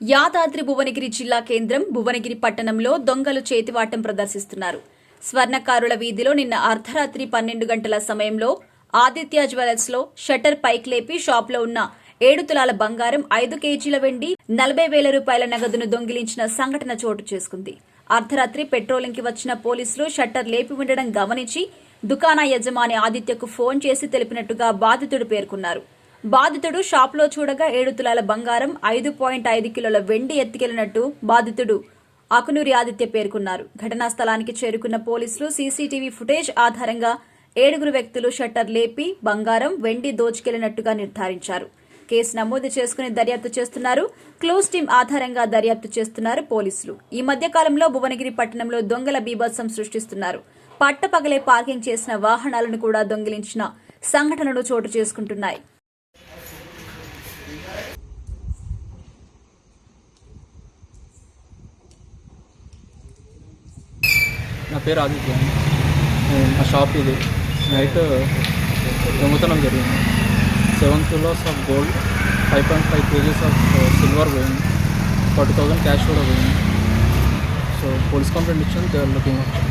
యాదాద్రి భువనగిరి జిల్లా కేంద్రం భువనగిరి పట్టణంలో దొంగలు చేతివాటం ప్రదర్శిస్తున్నారు. స్వర్ణకారుల వీధిలో నిన్న అర్ధరాత్రి పన్నెండు గంటల సమయంలో ఆదిత్య జ్యువెలర్స్లో షట్టర్ పైకి లేపి షాప్లో ఉన్న ఏడు తులాల బంగారం ఐదు కేజీల వెండి నలభై వేల రూపాయల నగదును దొంగిలించిన సంఘటన చోటు చేసుకుంది. అర్ధరాత్రి పెట్రోలింగ్కి వచ్చిన పోలీసులు షట్టర్ లేపి ఉండడం గమనించి దుకాణ యజమాని ఆదిత్యకు ఫోన్ చేసి తెలిపినట్టుగా బాధితుడు పేర్కొన్నారు. బాధితుడు షాప్లో చూడగా ఏడు తులాల బంగారం ఐదు పాయింట్ ఐదు కిలోల వెండి ఎత్తుకెళ్ళినట్టు బాధితుడు అకునూరి ఆదిత్య పేర్కొన్నారు. ఘటనా స్థలానికి చేరుకున్న పోలీసులు సీసీటీవీ ఫుటేజ్ ఆధారంగా ఏడుగురు వ్యక్తులు షట్టర్ లేపి బంగారం వెండి దోచుకెళ్ళినట్టుగా నిర్ధారించారు. కేసు నమోదు చేసుకుని దర్యాప్తు చేస్తున్నారు. క్లోజ్ టీం ఆధారంగా దర్యాప్తు చేస్తున్నారు పోలీసులు. ఈ మధ్య కాలంలో భువనగిరి పట్టణంలో దొంగల బీభత్సం సృష్టిస్తున్నారు. పట్టపగలే పార్కింగ్ చేసిన వాహనాలను కూడా దొంగిలించిన సంఘటనలు చోటు చేసుకుంటున్నాయి. పేరు ఆదిత్య నేను నా షాప్ ఇది. నైట్ దొంగతనం జరిగింది. Seven kilos of gold five point five kgs of silver పోయింది. ఫార్టీ థౌసండ్ క్యాష్ కూడా పోయింది. సో పోలీస్ కంప్లైంట్ ఇచ్చాను దే ఆర్ లుకింగ్